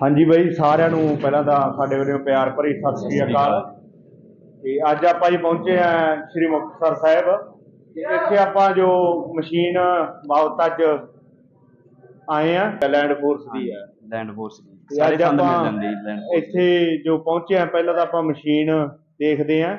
ਹਾਂਜੀ ਬਾਈ ਸਾਰਿਆਂ ਨੂੰ ਪਹਿਲਾਂ ਤਾਂ ਸਾਡੇ ਵੱਲੋਂ ਪਿਆਰ ਭਰੀ ਸਤਿ ਸ੍ਰੀ ਅਕਾਲ। ਤੇ ਅੱਜ ਆਪਾਂ ਜੀ ਪਹੁੰਚੇ ਆ ਸ੍ਰੀ ਮੁਕਤਸਰ ਸਾਹਿਬ। ਤੇ ਇੱਥੇ ਆਪਾਂ ਜੋ ਮਸ਼ੀਨ ਬਹੁਤ ਅੱਜ ਆਏ ਆ ਲੈਂਡ ਫੋਰਸ ਦੀ ਆ ਲੈਂਡ ਫੋਰਸ ਦੀ। ਸਾਰੇ ਸੰਦ ਮਿਲ ਜਾਂਦੇ ਲੈਂਡ ਇੱਥੇ ਜੋ ਪਹੁੰਚੇ ਆ ਪਹਿਲਾਂ ਤਾਂ ਆਪਾਂ ਮਸ਼ੀਨ ਦੇਖਦੇ ਆ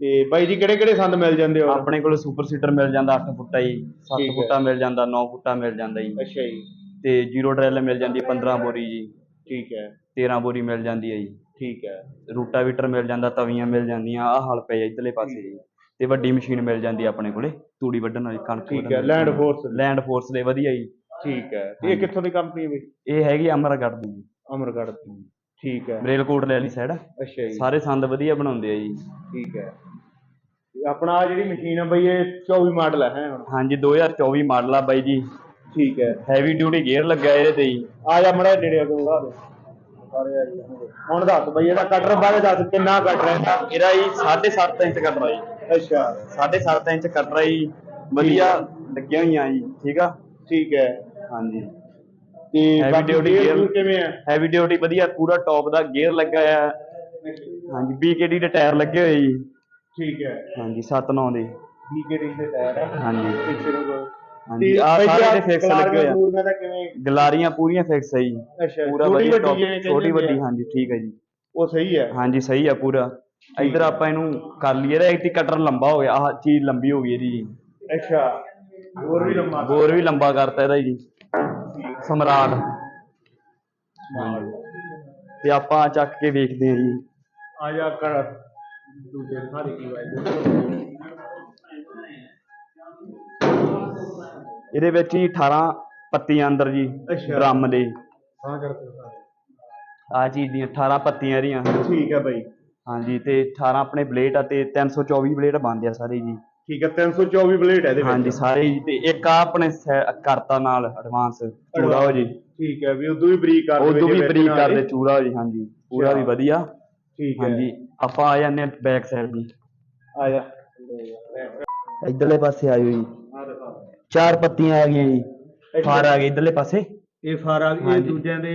ਤੇ ਬਾਈ ਜੀ ਕਿਹੜੇ ਕਿਹੜੇ ਸੰਦ ਮਿਲ ਜਾਂਦੇ ਹੋ? ਆਪਣੇ ਕੋਲ ਸੁਪਰ ਸੀਟਰ ਮਿਲ ਜਾਂਦਾ 8 ਫੁੱਟਾ ਜੀ ਠੀਕ 7 ਹੈ। ਫੁੱਟਾ ਮਿਲ ਜਾਂਦਾ 9 ਫੁੱਟਾ ਮਿਲ ਜਾਂਦਾ ਜੀ। ਅੱਛਾ ਜੀ। ਤੇ ਜ਼ੀਰੋ ਡਰੈਲ ਮਿਲ ਜਾਂਦੀ ਹੈ 15 ਬੋਰੀ ਜੀ। ਠੀਕ ਹੈ। 13 ਬੋਰੀ ਮਿਲ ਜਾਂਦੀ ਹੈ ਜੀ। ਠੀਕ ਹੈ। ਰੂਟਾਵੀਟਰ ਮਿਲ ਜਾਂਦਾ ਤਵੀਆਂ ਮਿਲ ਜਾਂਦੀਆਂ ਆਹ ਹਲ ਪਏ ਆ ਇੱਧਰਲੇ ਪਾਸੇ ਜੀ। ਤੇ ਵੱਡੀ ਮਸ਼ੀਨ ਮਿਲ ਜਾਂਦੀ ਹੈ ਆਪਣੇ ਕੋਲੇ ਤੂੜੀ ਵੱਢਣ ਵਾਲੀ ਕਣਕ ਠੀਕ ਹੈ। ਲੈਂਡ ਫੋਰਸ ਲੈਂਡ ਫੋਰਸ ਦੇ। ਵਧੀਆ ਜੀ। ਠੀਕ ਹੈ। ਤੇ ਇਹ ਕਿੱਥੋਂ ਦੀ ਕੰਪਨੀ ਹੈ ਬਈ ਇਹ ਹੈਗੀ ਅਮਰਗੜ੍ਹ ਦੀ ਜੀ। ਅਮਰਗੜ੍ਹ ਦੀ। ਠੀਕ ਹੈ। ਮਰੇਲਕੋਟ ਲੈ ਲਈ ਸਾਈਡ ਅੱਛਾ ਜੀ। ਸਾਰੇ ਸੰਦ ਵਧੀਆ ਬਣਾਉਂਦੇ ਆ ਜੀ। ਠੀਕ ਹੈ। ਆਪਣਾ ਜਿਹੜੀ ਮਸ਼ੀਨ ਹੈ ਬਈ ਇਹ 24 ਮਾਡਲ ਹੈ ਹੁਣ? ਹਾਂਜੀ 2024 ਮਾਡਲ ਆ ਬਾਈ ਜੀ। ਠੀਕ ਹੈ। ਹੈਵੀ ਡਿਊਟੀ ਗੇਅਰ ਲੱਗਾ ਇਹਦੇ ਤੇ ਜੀ। ਆ ਜਾ ਮੜਾ ਨੇੜੇ ਅੱਗੇ ਬੁਲਾ ਦੇ। ਸਾਰੇ ਆ ਜੀ। ਹੁਣ ਦੱਸ ਬਈ ਇਹਦਾ ਕਟਰ ਬਾਰੇ ਦੱਸ ਕਿੰਨਾ ਕੱਟ ਰਿਹਾ ਇਹਦਾ ਜੀ 7.5 ਇੰਚ ਕੱਟ ਜੀ। ਅੱਛਾ। 7.5 ਇੰਚ ਕੱਟ ਜੀ। ਵਧੀਆ ਲੱਗੀਆਂ ਹੋਈਆਂ ਜੀ ਠੀਕ ਆ? ਠੀਕ ਹੈ। ਹਾਂਜੀ। ਤੇ gear gear- ਗੂਰ ਕਿਵੇਂ ਹੈ ਹੈਵੀ ਡਿਊਟੀ ਵਧੀਆ ਪੂਰਾ ਟੌਪ ਦਾ ਗੇਅਰ ਲੱਗਾ ਆ। ਹਾਂਜੀ BKD ਦੇ ਟਾਇਰ ਲੱਗੇ ਹੋਏ ਜੀ। ਠੀਕ ਹੈ। ਹਾਂਜੀ 7-9 ਦੇ। ਬੀਕੇ ਦੇ ਟਾਇਰ ਹੈ ਹਾਂਜੀ। ਪਿੱਛੇ ਨੂੰ। ਹਾਂਜੀ ਆ ਸਾਰੇ ਫਿਕਸ ਲੱਗੇ ਹੋਏ ਆ। ਗਲਾਰੀਆਂ ਦਾ ਕਿਵੇਂ ਗਲਾਰੀਆਂ ਪੂਰੀਆਂ ਫਿਕਸ ਹੈ ਜੀ। ਅੱਛਾ ਪੂਰਾ ਛੋਟੀ ਵਧੀਆ ਵੱਡੀ top ਛੋਟੀ ਕਹਿੰਦੇ ਵੱਡੀ ਆ। ਹਾਂਜੀ ਠੀਕ ਹੈ ਜੀ। ਉਹ ਸਹੀ ਹੈ। ਹਾਂਜੀ ਸਹੀ ਆ ਪੂਰਾ। ਇੱਧਰ ਆਪਾਂ ਇਹਨੂੰ ਕਰ ਲਈਏ ਇਹਦਾ ਇੱਕ ਕਟਰ ਲੰਬਾ ਹੋ ਗਿਆ ਆਹ ਚੀਜ਼ ਲੰਬੀ ਹੋ ਗਈ ਇਹਦੀ ਜੀ। ਅੱਛਾ ਹੋਰ ਵੀ ਲੰਮਾ ਹੋਰ ਵੀ ਲੰਬਾ ਕਰਤਾ ਇਹਦਾ ਜੀ ਸਮਰਾਟ। ਤੇ ਆਪਾਂ ਚੱਕ ਕੇ ਵੇਖਦੇ ਹਾਂ ਜੀ। ਆ ਜਾ ਕਰ। ਦੂਜੇ ਸਾਰੇ ਕੀ ਵਾਇਦੇ ਇਹਦੇ ਵਿੱਚ ਜੀ 18 ਪੱਤੀਆਂ ਅੰਦਰ ਜੀ ਅੱਛਾ। ਡਰਮ ਦੇ। ਹਾਂ ਕਰਦੇ ਸਾਰੇ ਆ ਚੀਜ਼ ਦੀਆਂ 18 ਪੱਤੀਆਂ ਇਹਦੀਆਂ ਠੀਕ ਹੈ ਬਾਈ। ਹਾਂਜੀ ਤੇ 18 ਆਪਣੇ ਬਲੇਡ ਆ ਤੇ 324 ਬਲੇਡ ਬਣਦੇ ਆ ਸਾਰੇ ਜੀ। ਠੀਕ ਹੈ 324 ਬਲੇਡ ਹੈ ਇਹਦੇ ਵਿੱਚ। ਹਾਂਜੀ ਸਾਰੇ ਜੀ ਤੇ ਇੱਕ ਆ ਆਪਣੇ ਸੈ- ਕਰਤਾ ਨਾਲ ਐਡਵਾਂਸ ਚੂੜਾ ਹੋ ਜੀ। ਠੀਕ ਹੈ ਵੀ ਉਦੋਂ ਵੀ ਬਰੀਕ ਕਰ ਉਦੋਂ ਵੀ ਬਰੀਕ ਕਰਦੇ। ਚੂੜਾ ਜੀ ਹਾਂਜੀ ਪੂਰਾ ਵੀ। ਵਧੀਆ। ਠੀਕ ਹੈ ਹਾਂਜੀ ਆਪਾਂ ਆ ਜਾਂਦੇ ਆ ਬੈਕ ਸਾਈਡ ਜੀ ਆ ਜਾ। ਇਧਰਲੇ ਪਾਸੇ ਆਇਓ ਜੀ। ਚਾਰ ਪੱਤੀਆਂ ਆ ਗਈਆਂ ਜੀ। ਫਾਰ ਆ ਗਏ ਇਧਰਲੇ ਪਾਸੇ। ਇਹ ਸਾਰਾ ਇਹ ਹਾਂਜੀ। ਦੂਜਿਆਂ ਦੇ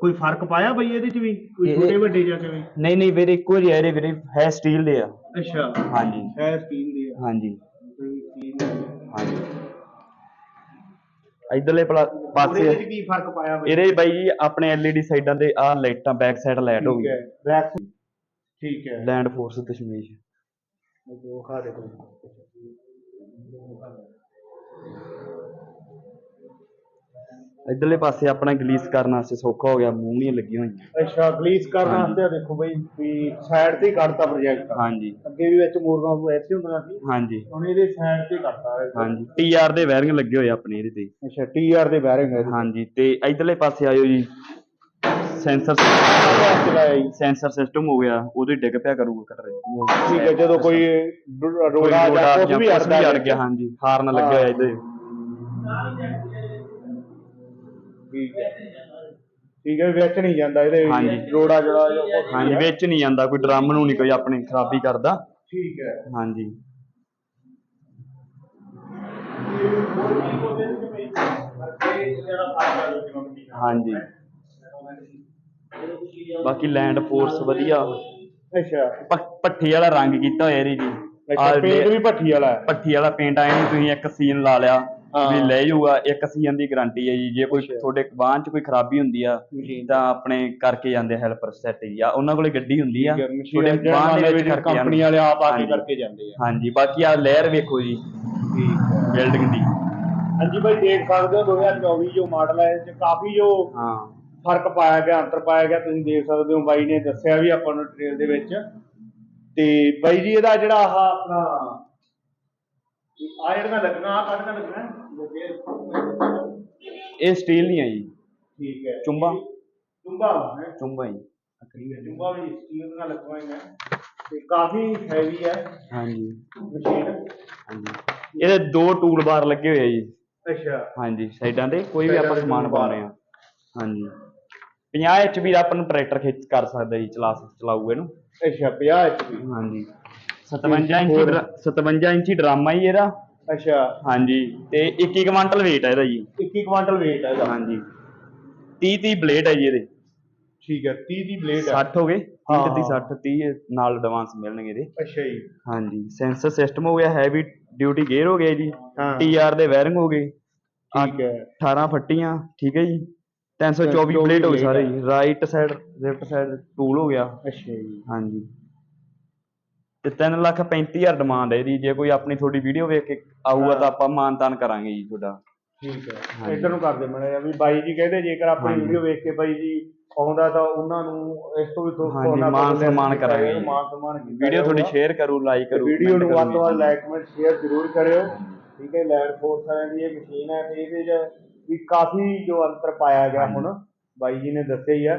ਕੋਈ ਫ਼ਰਕ ਪਾਇਆ ਬਈ ਇਹਦੇ ਚ ਵੀ? ਕੋਈ ਛੋਟੇ ਵੱਡੇ ਜਾਂ ਕਿਵੇਂ? ਨਹੀਂ ਨਹੀਂ ਵੀਰੇ ਇੱਕੋ ਜਿਹੇ ਆ ਇਹਦੇ ਵੀਰੇ ਹੈ ਸਟੀਲ ਦੇ ਆ। ਅੱਛਾ। ਹਾਂਜੀ। ਹੈ ਸਟੀਲ ਦੀ ਆ। ਹਾਂਜੀ। ਕੋਈ steel ਦੀ ਆ। ਹਾਂਜੀ। ਇਧਰਲੇ ਉਹਦੇ ਪਾਸੇ ਵਿੱਚ ਕੀ ਫ਼ਰਕ ਪਾਇਆ ਬਈ। ਇਹਦੇ ਬਾਈ ਜੀ ਆਪਣੇ LED ਸਾਈਡਾਂ ਤੇ ਆ ਲਾਈਟਾਂ ਬੈਕ ਸਾਈਡ ਲਾਈਟ ਹੋ ਠੀਕ ਗਈ। ਹੈ ਬੈਕ ਠੀਕ ਹੈ। ਲੈਂਡ ਫੋਰਸ ਦਸ਼ਮੇਸ਼ ਉਹ ਖਾ ਦੇ ਕੋਈ। ਇਧਰਲੇ ਪਾਸੇ ਆਪਣਾ ਗਲੀਸ ਕਰਨ ਵਾਸਤੇ ਸੌਖਾ ਹੋ ਗਿਆ ਮੂਹਣੀਆਂ ਲੱਗੀਆਂ ਹੋਈਆਂ। ਅੱਛਾ ਗਲੀਸ ਕਰਨ ਹਾਂਜੀ। ਵਾਸਤੇ ਦੇਖੋ ਬਈ ਵੀ ਸਾਈਡ ਤੇ ਹੀ ਕੱਢਤਾ ਪ੍ਰੋਜੈਕਟ ਹਾਂਜੀ। ਅੱਗੇ ਵੀ ਵਿੱਚ ਮੋਰਗਾ ਐਸੇ ਹੁੰਦਾ ਸੀ। ਹਾਂਜੀ। ਹੁਣ ਇਹਦੇ ਸਾਈਡ ਤੇ ਕਰਤਾ ਹੈ ਹਾਂਜੀ। TR ਦੇ ਵਾਇਰਿੰਗ ਲੱਗੇ ਹੋਏ ਆ ਆਪਣੇ ਇਹਦੇ ਤੇ। ਅੱਛਾ ਟੀਆਰ ਦੇ ਬੈਰਿੰਗ ਹੈ ਹਾਂਜੀ ਤੇ ਇਧਰਲੇ ਪਾਸੇ ਆਇਓ ਜੀ। ਸੈਂਸਰ ਚਲਾਇਆ ਜੀ ਸੈਂਸਰ ਸਿਸਟਮ ਹੋ ਗਿਆ ਉਹਦੇ ਡਿੱਗ ਪਿਆ ਕਰੂਗਾ ਕਟਰ ਠੀਕ ਹੈ ਜਦੋਂ ਕੋਈ ਰੋੜਾ ਜਾਂ ਕੁਝ ਵੀ ਅੜਦਾ ਅੜ ਗਿਆ ਹਾਂਜੀ ਹਾਰਨ ਲੱਗਿਆ ਹੋਇਆ ਇਹਦੇ। ਠੀਕ ਹੈ। ਠੀਕ ਹੈ ਵਿੱਚ ਨਹੀਂ ਜਾਂਦਾ ਇਹਦੇ ਹਾਂਜੀ। ਰੋੜਾ ਜਿਹੜਾ ਜਾਂ ਕੁਛ ਵੀ ਹਾਂਜੀ। ਵਿੱਚ ਨਹੀਂ ਜਾਂਦਾ ਕੋਈ ਡਰਮ ਨੂੰ ਨਹੀਂ ਕੋਈ ਆਪਣੀ ਖਰਾਬੀ ਕਰਦਾ। ਠੀਕ ਹੈ। ਹਾਂਜੀ। ਹਾਂਜੀ। ਬਾਕੀ ਲੈਂਡ ਫੋਰਸ ਵਧੀਆ। ਅੱਛਾ। ਪ- ਭੱਠੀ ਵਾਲਾ ਰੰਗ ਕੀਤਾ ਹੋਇਆ ਇਹਦੀ ਜੀ। ਅੱਛਾ ਆਹ ਪੇਂਟ ਵੀ ਭੱਠੀ ਵਾਲਾ ਹੈ। ਭੱਠੀ ਵਾਲਾ ਪੇਂਟ ਆਇਆ ਨਹੀਂ ਤੁਸੀਂ ਇੱਕ ਸੀਨ ਲਾ ਲਿਆ ਹਾਂ। ਵੀ ਲੈ ਜਾਊਗਾ ਇੱਕ ਸੀਨ ਦੀ ਗਾਰੰਟੀ ਹੈ ਜੀ। ਜੇ ਕੋਈ ਅੱਛਾ। ਤੁਹਾਡੇ ਬਾਂਹ 'ਚ ਕੋਈ ਖਰਾਬੀ ਹੁੰਦੀ ਆ ਤਾਂ ਆਪਣੇ ਕਰਕੇ ਜਾਂਦੇ ਹੈਲਪਰ ਸੈਟ ਜੀ। ਆ ਉਹਨਾਂ ਕੋਲੇ ਗੱਡੀ ਹੁੰਦੀ ਆ ਤੁਹਾਡੇ ਬਾਂਹ ਦੇ ਵਿੱਚ ਕਰਕੇ ਕੰਪਨੀ ਵਾਲੇ ਆਪ ਆ ਕੇ ਹਾਂਜੀ। ਕਰਕੇ ਜਾਂਦੇ ਆ। ਹਾਂਜੀ ਬਾਕੀ ਆ ਲੇਅਰ ਵੇਖੋ ਜੀ ਠੀਕ ਹੈ। ਬਿਲਡਿੰਗ ਦੀ। ਹਾਂਜੀ ਭਾਈ ਦੇਖ ਸਕਦੇ ਹੋ 2024 ਜੋ ਮਾਡਲ ਹੈ ਇਹ 'ਚ ਕਾਫੀ ਜੋ ਹਾਂ। ਫ਼ਰਕ ਪਾਇਆ ਗਿਆ ਅੰਤਰ ਪਾਇਆ ਗਿਆ ਤੁਸੀਂ ਦੇਖ ਸਕਦੇ ਹੋ ਬਾਈ ਨੇ ਦੱਸਿਆ ਵੀ ਆਪਾਂ ਨੂੰ ਟ੍ਰੇਲ ਦੇ ਵਿੱਚ। ਤੇ ਬਾਈ ਜੀ ਇਹਦਾ ਜਿਹੜਾ ਆਹ ਆਪਣਾ ਆ ਜਿਹੜੀਆਂ ਲੱਗਣਾ ਆ ਕੱਢਣਾ ਲੱਗਣਾ? ਇਹ ਸਟੀਲ ਦੀਆਂ ਜੀ। ਠੀਕ ਹੈ। ਚੁੰਬਾ? ਚੁੰਬਾ ਹੈ। ਚੁੰਬਾ ਜੀ। ਚੁੰਬਾ ਵੀ ਸਟੀਲ ਦਾ ਲੱਗਵਾਏਗਾ ਤੇ ਕਾਫੀ ਹੈਵੀ ਹੈ। ਹਾਂਜੀ। ਮਸ਼ੀਨ ਹਾਂਜੀ। ਇਹਦੇ ਦੋ ਟੂਲ ਬਾਰ ਲੱਗੇ ਹੋਏ ਆ ਜੀ। ਅੱਛਾ। ਹਾਂਜੀ ਸਾਈਡਾਂ ਤੇ ਕੋਈ ਵੀ ਆਪਾਂ ਸਮਾਨ। ਪਾਉਣੇ ਆ ਹਾਂਜੀ। 50 ਇੰਚ ਵੀ ਆਪਾਂ ਨੂੰ ਟਰੈਕਟਰ ਖਿੱਚ ਕਰ ਸਕਦਾ ਜੀ ਚਲਾ ਚਲਾਊ ਇਹਨੂੰ। ਅੱਛਾ 50 HP ਹਾਂਜੀ। 57 ਇੰਚੀ ਡਰਾ- 57 ਇੰਚੀ ਡਰਾਮਾ ਹੀ ਇਹਦਾ। ਅੱਛਾ। ਹਾਂਜੀ ਤੇ 21 ਕੁਆਂਟਲ weight ਹੈ ਇਹਦਾ ਜੀ। 21 ਕੁਆਂਟਲ weight ਹੈ ਇਹਦਾ। ਹਾਂਜੀ। 30 30 ਬਲੇਡ ਹੈ ਜੀ ਇਹਦੇ। ਠੀਕ ਹੈ 30 ਦੀ ਬਲੇਡ ਹੈ 60 ਹੋ ਗਏ 30 ਹਾਂ, ਦੀ ਹਾਂ। 60 30 ਨਾਲ ਐਡਵਾਂਸ ਮਿਲਣਗੇ ਇਹਦੇ। ਅੱਛਾ ਜੀ। ਹਾਂਜੀ ਸੈਂਸਰ ਸਿਸਟਮ ਹੋ ਗਿਆ ਹੈਵੀ ਡਿਊਟੀ ਗੇਅਰ ਹੋ ਗਿਆ ਜੀ। ਹਾਂ। ਟੀਆਰ ਦੇ ਵਾਇਰਿੰਗ ਹੋ ਗਏ। ਠੀਕ ਹੈ। 18 ਫੱਟੀਆਂ ਠੀਕ ਹੈ ਜੀ। 324 ਚੌਵੀ ਪਲੇਟ ਹੋ plate ਸਾਰੇ। ਜੀ right side left side tool ਹੋ ਗਿਆ ਅੱਛਾ ਜੀ ਹਾਂਜੀ ਤੇ 3 ਲੱਖ 35000 ਡਿਮਾਂਡ ਹੈ ਇਹਦੀ ਜੇ ਕੋਈ ਆਪਣੀ ਤੁਹਾਡੀ ਵੀਡੀਓ ਵੇਖ ਕੇ ਆਊਗਾ। ਤਾਂ ਆਪਾਂ ਮਾਨਤਾਨ ਕਰਾਂਗੇ ਜੀ ਤੁਹਾਡਾ ਠੀਕ ਹੈ। ਇਧਰ ਨੂੰ ਕਰਦੇ ਮਣੇ ਵੀ ਬਾਈ ਜੀ ਕਹਿੰਦੇ ਜੇਕਰ ਆਪਣੀ। ਵੀਡੀਓ ਵੇਖ ਕੇ ਬਾਈ ਜੀ ਆਉਂਦਾ ਤਾਂ ਉਹਨਾਂ ਨੂੰ ਇਸ ਤੋਂ ਵੀ ਥੋੜਾ ਹਾਂਜੀ, ਮਾਨ ਸਨਮਾਨ ਕਰਾਂਗੇ ਜੀ। ਮਾਨ ਸਨਮਾਨ ਵੀਡੀਓ ਤੁਹਾਡੀ। ਸ਼ੇਅਰ ਕਰੂ ਲਾਈਕ ਤੇ ਕਰੂ ਵੀਡੀਓ ਨੂੰ ਵੱਧ ਤੋਂ ਵੱਧ ਜੀ। ਲਾਈਕ ਕਮੈਂਟ ਸ਼ੇਅਰ ਜ਼ਰੂਰ ਕਰਿਓ ਠੀਕ ਹੈ ਲੈਂਡ ਫੋਰਸ ਵਾਲਿਆਂ ਦੀ ਇਹ ਮਸ਼ੀਨ ਹੈ ਤੇ ਇਹਦੇ 'ਚ ਵੀ ਕਾਫੀ ਜੋ ਅੰਤਰ ਪਾਇਆ ਗਿਆ ਹੁਣ ਬਾਈ ਜੀ ਨੇ ਦੱਸਿਆ ਹੀ ਆ।